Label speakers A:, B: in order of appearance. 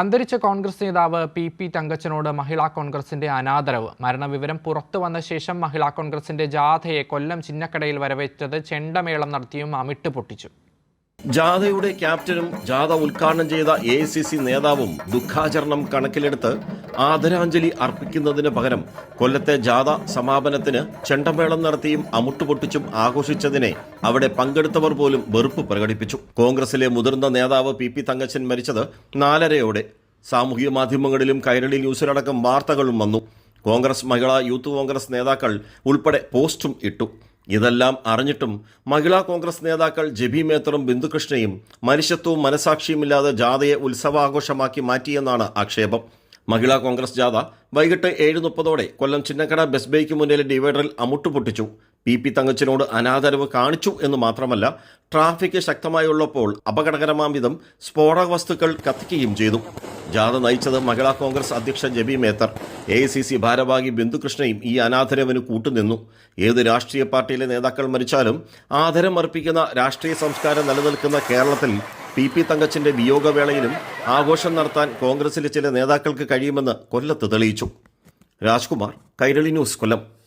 A: അന്തരിച്ച കോൺഗ്രസ് നേതാവ് P P തങ്കച്ചനോട് മഹിളാ കോൺഗ്രസിന്റെ അനാദരവ്. മരണവിവരം പുറത്തു വന്ന ശേഷം മഹിളാ കോൺഗ്രസിന്റെ ജാഥയെ കൊല്ലം ചിന്നക്കടയിൽ വരവേറ്റത് ചെണ്ടമേളം നടത്തിയും അമിട്ട് പൊട്ടിച്ചു.
B: ജാഥയുടെ ക്യാപ്റ്റനും ജാഥ ഉദ്ഘാടനം ചെയ്ത എ സി സി നേതാവും ദുഃഖാചരണം കണക്കിലെടുത്ത് ആദരാഞ്ജലി അർപ്പിക്കുന്നതിന് പകരം കൊല്ലത്തെ ജാഥ സമാപനത്തിന് ചെണ്ടമേളം നടത്തിയും അമുട്ടുപൊട്ടിച്ചും ആഘോഷിച്ചതിനെ അവിടെ പങ്കെടുത്തവർ പോലും വെറുപ്പ് പ്രകടിപ്പിച്ചു. കോൺഗ്രസിലെ മുതിർന്ന നേതാവ് പി പി തങ്കച്ചൻ മരിച്ചത് നാലരയോടെ. സാമൂഹിക മാധ്യമങ്ങളിലും കൈരളി ന്യൂസിലടക്കം വാർത്തകളും വന്നു. കോൺഗ്രസ് മഹിളാ യൂത്ത് കോൺഗ്രസ് നേതാക്കൾ ഉൾപ്പെടെ പോസ്റ്റും ഇട്ടു. ഇതെല്ലാം അറിഞ്ഞിട്ടും മഹിളാ കോൺഗ്രസ് നേതാക്കൾ ജെബി മേത്തറും ബിന്ദുകൃഷ്ണയും മനുഷ്യത്വവും മനസാക്ഷിയുമില്ലാതെ ജാഥയെ ഉത്സവാഘോഷമാക്കി മാറ്റിയെന്നാണ് ആക്ഷേപം. മഹിളാ കോൺഗ്രസ് ജാഥ വൈകിട്ട് ഏഴ് മുപ്പതോടെ കൊല്ലം ചിന്നക്കട ബസ് ബേക്ക് മുന്നിലെ ഡിവൈഡറിൽ അമുട്ടു പൊട്ടിച്ചു പി. പി. തങ്കച്ചനോട് അനാദരവ് കാണിച്ചു എന്ന് മാത്രമല്ല ട്രാഫിക് ശക്തമായുള്ളപ്പോൾ അപകടകരമാം വിധം സ്ഫോടക വസ്തുക്കൾ കത്തിക്കുകയും ചെയ്തു. ജാഥ നയിച്ചത് മഹിളാ കോൺഗ്രസ് അധ്യക്ഷ Jebi Mather. A I C C ഭാരവാഹി ബിന്ദുകൃഷ്ണയും ഈ അനാദരവിന് കൂട്ടുനിന്നു. ഏത് രാഷ്ട്രീയ പാർട്ടിയിലെ നേതാക്കൾ മരിച്ചാലും ആദരം അർപ്പിക്കുന്ന രാഷ്ട്രീയ സംസ്കാരം നിലനിൽക്കുന്ന കേരളത്തിൽ പി പി തങ്കച്ചിന്റെ വിയോഗവേളയിലും ആഘോഷം നടത്താൻ കോൺഗ്രസിലെ ചില നേതാക്കൾക്ക് കഴിയുമെന്ന് കൊല്ലത്ത് തെളിയിച്ചു. രാജ്കുമാർ കൈരളി ന്യൂസ് കൊല്ലം.